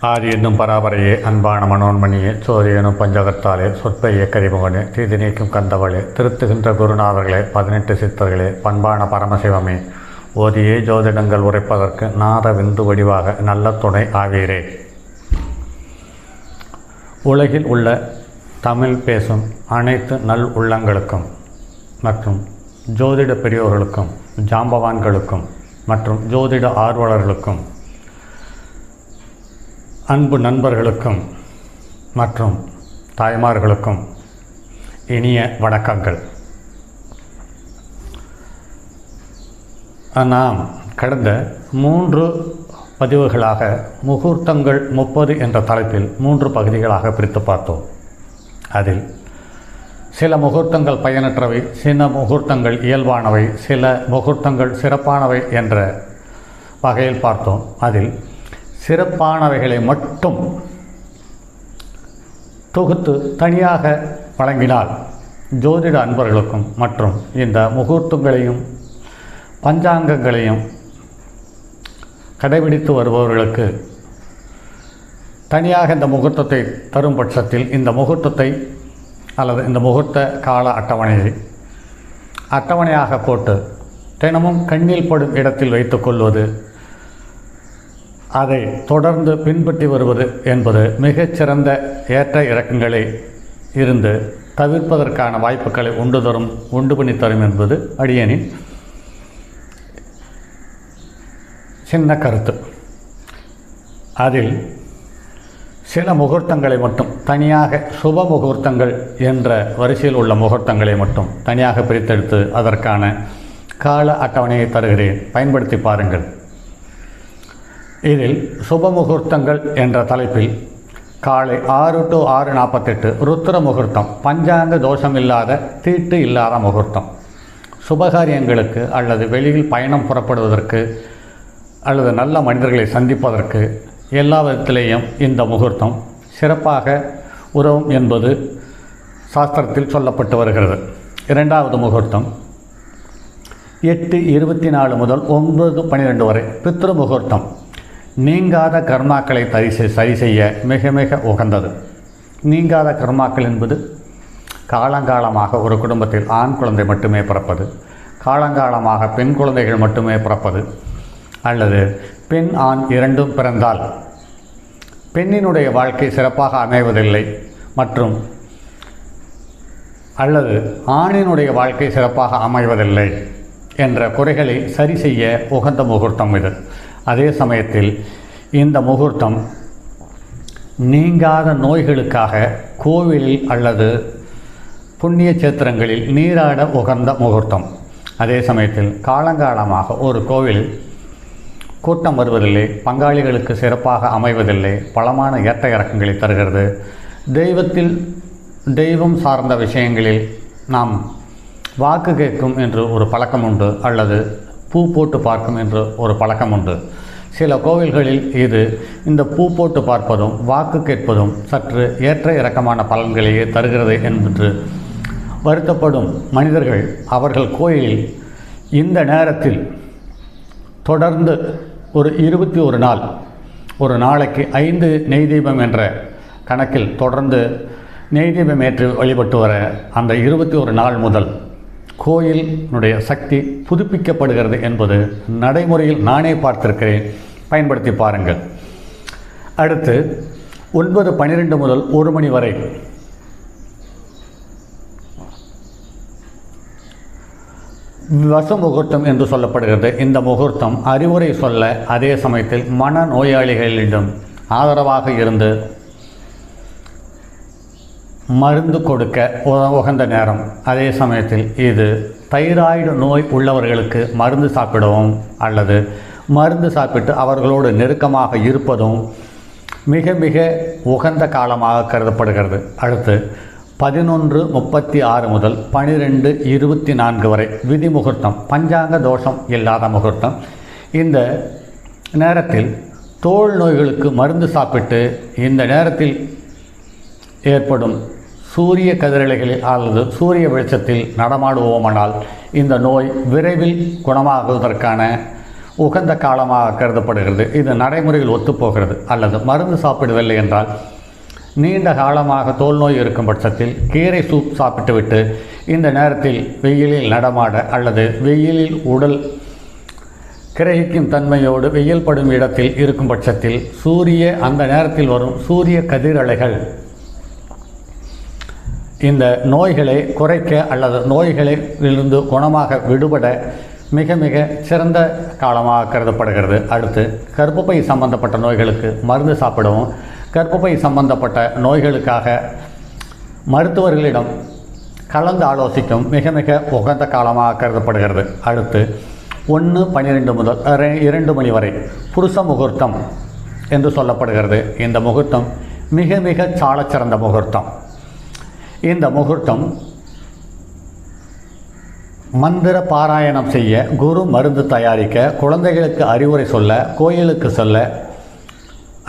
ஆதி என்னும் பராபரையே அன்பான மனோன்மணியே சோரியனும் பஞ்சகத்தாலே சொற்ப இயக்கறிமுகனே தீதி நீக்கும் கந்தவளே திருத்துகின்ற குருநாதர்களே பதினெட்டு சித்தர்களே பண்பான பரமசிவமே ஓதியே ஜோதிடங்கள் உரைப்பதற்கு நாத விந்து வடிவாக நல்ல துணை ஆவீரே. உலகில் உள்ள தமிழ் பேசும் அனைத்து நல் உள்ளங்களுக்கும் மற்றும் ஜோதிட பெரியோர்களுக்கும் ஜாம்பவான்களுக்கும் மற்றும் ஜோதிட ஆர்வலர்களுக்கும் அன்பு நண்பர்களுக்கும் மற்றும் தாய்மார்களுக்கும் இனிய வணக்கங்கள். நாம் கடந்த மூன்று பதிவுகளாக முகூர்த்தங்கள் முப்பது என்ற தலைப்பில் மூன்று பகுதிகளாக பிரித்து பார்த்தோம். அதில் சில முகூர்த்தங்கள் பயனற்றவை சில முகூர்த்தங்கள் இயல்பானவை சில முகூர்த்தங்கள் சிறப்பானவை என்ற வகையில் பார்த்தோம். அதில் சிறப்பானவைகளை மட்டும் தொகுத்து தனியாக வழங்கினால் ஜோதிட அன்பர்களுக்கும் மற்றும் இந்த முகூர்த்தங்களையும் பஞ்சாங்கங்களையும் கடைபிடித்து வருபவர்களுக்கு தனியாக இந்த முகூர்த்தத்தை தரும் பட்சத்தில் இந்த முகூர்த்தத்தை அல்லது இந்த முகூர்த்த கால அட்டவணையை அட்டவணையாக போட்டு தினமும் கண்ணில் படும் இடத்தில் வைத்துக்கொள்வது அதை தொடர்ந்து பின்பற்றி வருவது என்பது மிகச்சிறந்த ஏற்ற இறக்கங்களை இருந்து தவிர்ப்பதற்கான வாய்ப்புகளை உண்டு தரும் உண்டு பண்ணி தரும் என்பது அடியனின் சின்ன கருத்து. அதில் சில முகூர்த்தங்களை மட்டும் தனியாக சுப முகூர்த்தங்கள் என்ற வரிசையில் உள்ள முகூர்த்தங்களை மட்டும் தனியாக பிரித்தெடுத்து அதற்கான கால அட்டவணையை தருகிறேன். பயன்படுத்தி பாருங்கள். இதில் சுப முகூர்த்தங்கள் என்ற தலைப்பில் காலை ஆறு டு ஆறு நாற்பத்தெட்டு ருத்ர முகூர்த்தம் பஞ்சாங்க தோஷம் இல்லாத தீட்டு இல்லாத முகூர்த்தம். சுபகாரியங்களுக்கு அல்லது வெளியில் பயணம் புறப்படுவதற்கு அல்லது நல்ல மனிதர்களை சந்திப்பதற்கு எல்லா விதத்திலேயும் இந்த முகூர்த்தம் சிறப்பாக உறவும் என்பது சாஸ்திரத்தில் சொல்லப்பட்டு வருகிறது. இரண்டாவது முகூர்த்தம் எட்டு இருபத்தி நாலு முதல் ஒன்பது பன்னிரெண்டு வரை பித்ரு முகூர்த்தம். நீங்காத கர்மாக்களை தரி சரி செய்ய மிக மிக உகந்தது. நீங்காத கர்மாக்கள் என்பது காலங்காலமாக ஒரு குடும்பத்தில் ஆண் குழந்தை மட்டுமே பிறப்பது காலங்காலமாக பெண் குழந்தைகள் மட்டுமே பிறப்பது அல்லது பெண் ஆண் இரண்டும் பிறந்தால் பெண்ணினுடைய வாழ்க்கை சிறப்பாக அமைவதில்லை மற்றும் அல்லது ஆணினுடைய வாழ்க்கை சிறப்பாக அமைவதில்லை என்ற குறைகளை சரி செய்ய உகந்த முகூர்த்தம் இது. அதே சமயத்தில் இந்த முகூர்த்தம் நீங்காத நோய்களுக்காக கோவிலில் அல்லது புண்ணிய சேத்திரங்களில் நீராட உகந்த முகூர்த்தம். அதே சமயத்தில் காலங்காலமாக ஒரு கோவில் கூட்டம் வருவதில்லை பங்காளிகளுக்கு சிறப்பாக அமைவதில்லை பலமான ஏற்ற இறக்கங்களை தருகிறது. தெய்வத்தில் தெய்வம் சார்ந்த விஷயங்களில் நாம் வாக்கு கேட்கும் என்று ஒரு பழக்கம் உண்டு. அல்லது பூ போட்டு பார்க்கும் என்று ஒரு பழக்கம் உண்டு. சில கோவில்களில் இது இந்த பூ போட்டு பார்ப்பதும் வாக்கு கேட்பதும் சற்று ஏற்ற இறக்கமான பலன்களையே தருகிறது என்று வருத்தப்படும் மனிதர்கள் அவர்கள் கோயிலில் இந்த நேரத்தில் தொடர்ந்து ஒரு இருபத்தி ஒரு நாள் ஒரு நாளைக்கு ஐந்து நெய் தீபம் என்ற கணக்கில் தொடர்ந்து நெய் தீபம் ஏற்றி வழிபட்டு வர அந்த இருபத்தி ஒரு நாள் முதல் கோயிலினுடைய சக்தி புதுப்பிக்கப்படுகிறது என்பது நடைமுறையில் நானே பார்த்திருக்கிறேன். பயன்படுத்தி பாருங்கள். அடுத்து ஒன்பது பன்னிரெண்டு முதல் ஒரு மணி வரை. வச முகூர்த்தம் என்று சொல்லப்படுகிறது. இந்த முகூர்த்தம் அறிவுரை சொல்ல அதே சமயத்தில் மன நோயாளிகளிடம் ஆதரவாக இருந்து மருந்து கொடுக்க உகந்த நேரம். அதே சமயத்தில் இது தைராய்டு நோய் உள்ளவர்களுக்கு மருந்து சாப்பிடவும் அல்லது மருந்து சாப்பிட்டு அவர்களோடு நெருக்கமாக இருப்பதும் மிக மிக உகந்த காலமாக கருதப்படுகிறது. அடுத்து பதினொன்று முப்பத்தி ஆறு முதல் பனிரெண்டு இருபத்தி நான்கு வரை விதி முகூர்த்தம் பஞ்சாங்க தோஷம் இல்லாத முகூர்த்தம். இந்த நேரத்தில் தோல் நோய்களுக்கு மருந்து சாப்பிட்டு இந்த நேரத்தில் ஏற்படும் சூரிய கதிரலைகளில் அல்லது சூரிய வெளிச்சத்தில் நடமாடுவோமானால் இந்த நோய் விரைவில் குணமாகுவதற்கான உகந்த காலமாக கருதப்படுகிறது. இது நடைமுறையில் ஒத்துப்போகிறது. அல்லது மருந்து சாப்பிடவில்லை என்றால் நீண்ட காலமாக தோல் நோய் இருக்கும் பட்சத்தில் கீரை சூப் சாப்பிட்டுவிட்டு இந்த நேரத்தில் வெயிலில் நடமாட அல்லது வெயிலில் உடல் கிரகிக்கும் தன்மையோடு வெயில் படும் இடத்தில் இருக்கும் பட்சத்தில் சூரிய அந்த நேரத்தில் வரும் சூரிய கதிரலைகள் இந்த நோய்களை குறைக்க அல்லது நோய்களிலிருந்து குணமாக விடுபட மிக மிக சிறந்த காலமாக கருதப்படுகிறது. அடுத்து கர்ப்பப்பை சம்பந்தப்பட்ட நோய்களுக்கு மருந்து சாப்பிடவும் கர்ப்பப்பை சம்பந்தப்பட்ட நோய்களுக்காக மருத்துவர்களிடம் கலந்து ஆலோசிக்கும் மிக மிக உகந்த காலமாக கருதப்படுகிறது. அடுத்து ஒன்று பன்னிரெண்டு முதல் இரண்டு மணி வரை புருஷ முகூர்த்தம் என்று சொல்லப்படுகிறது. இந்த முகூர்த்தம் மிக மிக சாலச்சிறந்த முகூர்த்தம். இந்த முகூர்த்தம் மந்திர பாராயணம் செய்ய குரு மருந்து தயாரிக்க குழந்தைகளுக்கு அறிவுரை சொல்ல கோயிலுக்கு சொல்ல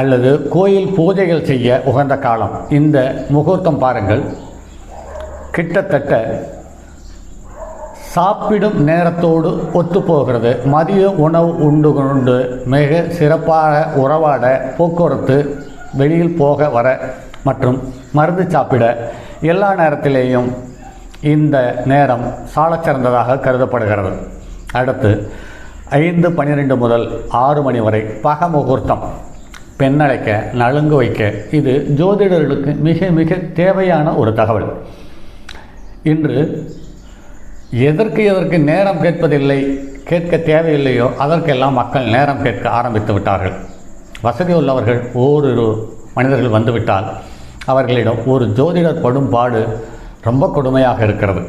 அல்லது கோயில் பூஜைகள் செய்ய உகந்த காலம். இந்த முகூர்த்தம் பாருங்கள். கிட்டத்தட்ட சாப்பிடும் நேரத்தோடு ஒத்துப்போகிறது. மதிய உணவு உண்டு கொண்டு மிக சிறப்பாக உறவாட போக்குவரத்து வெளியில் போக வர மற்றும் மருந்து சாப்பிட எல்லா நேரத்திலேயும் இந்த நேரம் சாலச்சிறந்ததாக கருதப்படுகிறது. அடுத்து ஐந்து பன்னிரெண்டு முதல் ஆறு மணி வரை பக முகூர்த்தம். பெண்ணழைக்க நலுங்கு வைக்க இது ஜோதிடர்களுக்கு மிக மிக தேவையான ஒரு தகவல். இன்று எதற்கு எதற்கு நேரம் கேட்பதில்லை கேட்க தேவையில்லையோ அதற்கெல்லாம் மக்கள் நேரம் கேட்க ஆரம்பித்து விட்டார்கள். வசதி உள்ளவர்கள் ஓரிரு மனிதர்கள் வந்துவிட்டால் அவர்களிடம் ஒரு ஜோதிடர் படும் பாடு ரொம்ப கொடுமையாக இருக்கிறது.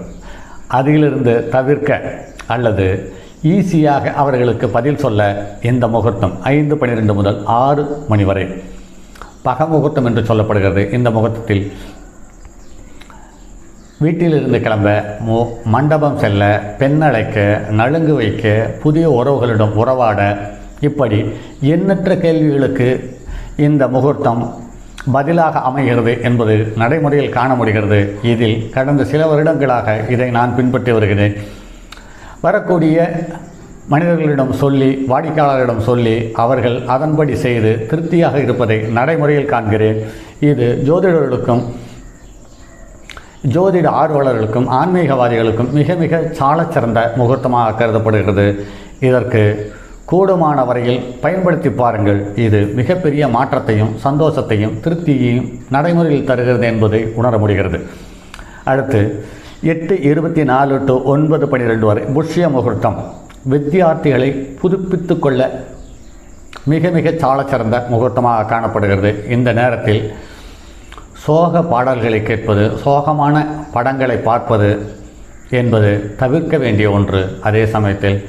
அதிலிருந்து தவிர்க்க அல்லது ஈஸியாக அவர்களுக்கு பதில் சொல்ல இந்த முகூர்த்தம் ஐந்து பன்னிரெண்டு முதல் ஆறு மணி வரை. பக முகூர்த்தம் என்று சொல்லப்படுகிறது. இந்த முகூர்த்தத்தில் வீட்டிலிருந்து கிளம்ப மோ மண்டபம் செல்ல பெண்ணழைக்க நலுங்கு வைக்க புதிய உறவுகளிடம் உறவாட இப்படி எண்ணற்ற கேள்விகளுக்கு இந்த முகூர்த்தம் பதிலாக அமைகிறது என்பது நடைமுறையில் காண முடிகிறது இதில் கடந்த சில வருடங்களாக இதை நான் பின்பற்றி வருகிறேன். வரக்கூடிய மனிதர்களிடம் சொல்லி வாடிக்கையாளர்களிடம் சொல்லி அவர்கள் அதன்படி செய்து திருப்தியாக இருப்பதை நடைமுறையில் காண்கிறேன். இது ஜோதிடர்களுக்கும் ஜோதிட ஆர்வலர்களுக்கும் ஆன்மீகவாதிகளுக்கும் மிக மிக சாலச்சிறந்த முகூர்த்தமாக கருதப்படுகிறது. இதற்கு கூடுமான வரையில் பயன்படுத்தி பாருங்கள். இது மிகப்பெரிய மாற்றத்தையும் சந்தோஷத்தையும் திருப்தியையும் நடைமுறையில் தருகிறது என்பதை உணர முடிகிறது. அடுத்து எட்டு இருபத்தி நாலு டு ஒன்பது பன்னிரெண்டு வரை புஷ்ய முகூர்த்தம். வித்தியார்த்திகளை புதுப்பித்து கொள்ள மிக மிக சாலச்சிறந்த முகூர்த்தமாக காணப்படுகிறது. இந்த நேரத்தில் சோக பாடல்களை கேட்பது சோகமான படங்களை பார்ப்பது என்பது தவிர்க்க வேண்டிய ஒன்று. அதே சமயத்தில்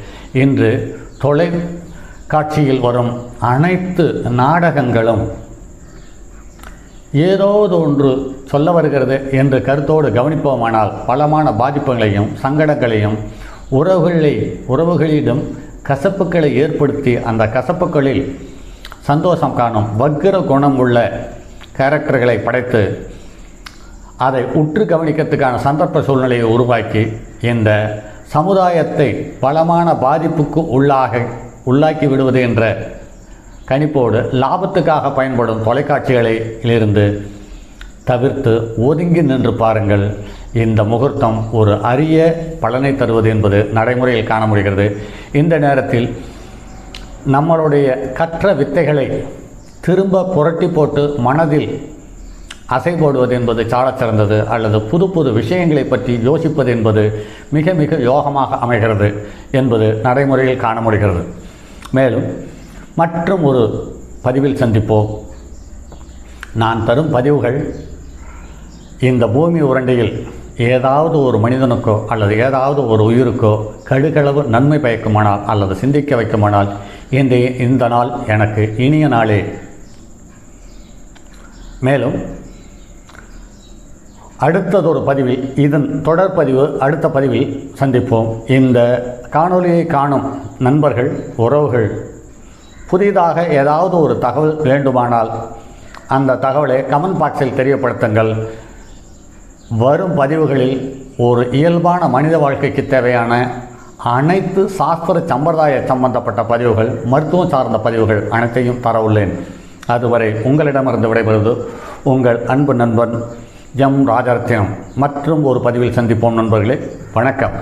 இன்று தொலைக்காட்சியில் வரும் அனைத்து நாடகங்களும் ஏதோது ஒன்று சொல்ல வருகிறது என்று கருத்தோடு கவனிப்போமானால் பலமான பாதிப்புகளையும் சங்கடங்களையும் உறவுகளை உறவுகளிடம் கசப்புகளை ஏற்படுத்தி அந்த கசப்புகளில் சந்தோஷம் காணும் வக்கிர குணம் உள்ள கேரக்டர்களை படைத்து அதை உற்று கவனிக்கிறதுக்கான சந்தர்ப்ப சூழ்நிலையை உருவாக்கி இந்த சமுதாயத்தை பலமான பாதிப்புக்கு உள்ளாக உள்ளாக்கி விடுவது என்ற கணிப்போடு லாபத்துக்காக பயன்படும் தொலைக்காட்சிகளிலிருந்து தவிர்த்து ஒதுங்கி நின்று பாருங்கள். இந்த முகூர்த்தம் ஒரு அரிய பலனை தருவது என்பது நடைமுறையில் காண முடிகிறது. இந்த நேரத்தில் நம்மளுடைய கற்ற வித்தைகளை திரும்ப புரட்டி போட்டு மனதில் அசை போடுவது என்பது சாலச் சிறந்தது அல்லது புது புது விஷயங்களை பற்றி யோசிப்பது என்பது மிக மிக யோகமாக அமைகிறது என்பது நடைமுறையில் காண முடிகிறது மேலும் மற்றும் ஒரு பதிவில் சந்திப்போம். நான் தரும் பதிவுகள் இந்த பூமி உரண்டையில் ஏதாவது ஒரு மனிதனுக்கோ அல்லது ஏதாவது ஒரு உயிருக்கோ கடுகளவு நன்மை பயக்குமானால் அல்லது சிந்திக்க வைக்குமானால் இந்த இந்த நாள் எனக்கு இனிய நாளே. மேலும் அடுத்ததொரு பதிவில் இதன் தொடர் பதிவு அடுத்த பதிவில் சந்திப்போம். இந்த காணொலியை காணும் நண்பர்கள் உறவுகள் புதிதாக ஏதாவது ஒரு தகவல் வேண்டுமானால் அந்த தகவலை கமெண்ட் பாக்ஸில் தெரியப்படுத்துங்கள். வரும் பதிவுகளில் ஒரு இயல்பான மனித வாழ்க்கைக்கு தேவையான அனைத்து சாஸ்திர சம்பிரதாய சம்பந்தப்பட்ட பதிவுகள் மருத்துவம் சார்ந்த பதிவுகள் அனைத்தையும் தர உள்ளேன் அதுவரை உங்களிடமிருந்து விடைபெறுவது உங்கள் அன்பு நண்பன் எம் ராஜரத்தினம் மற்றும் ஒரு பதிவில் சந்திப்போம் நண்பர்களே. வணக்கம்.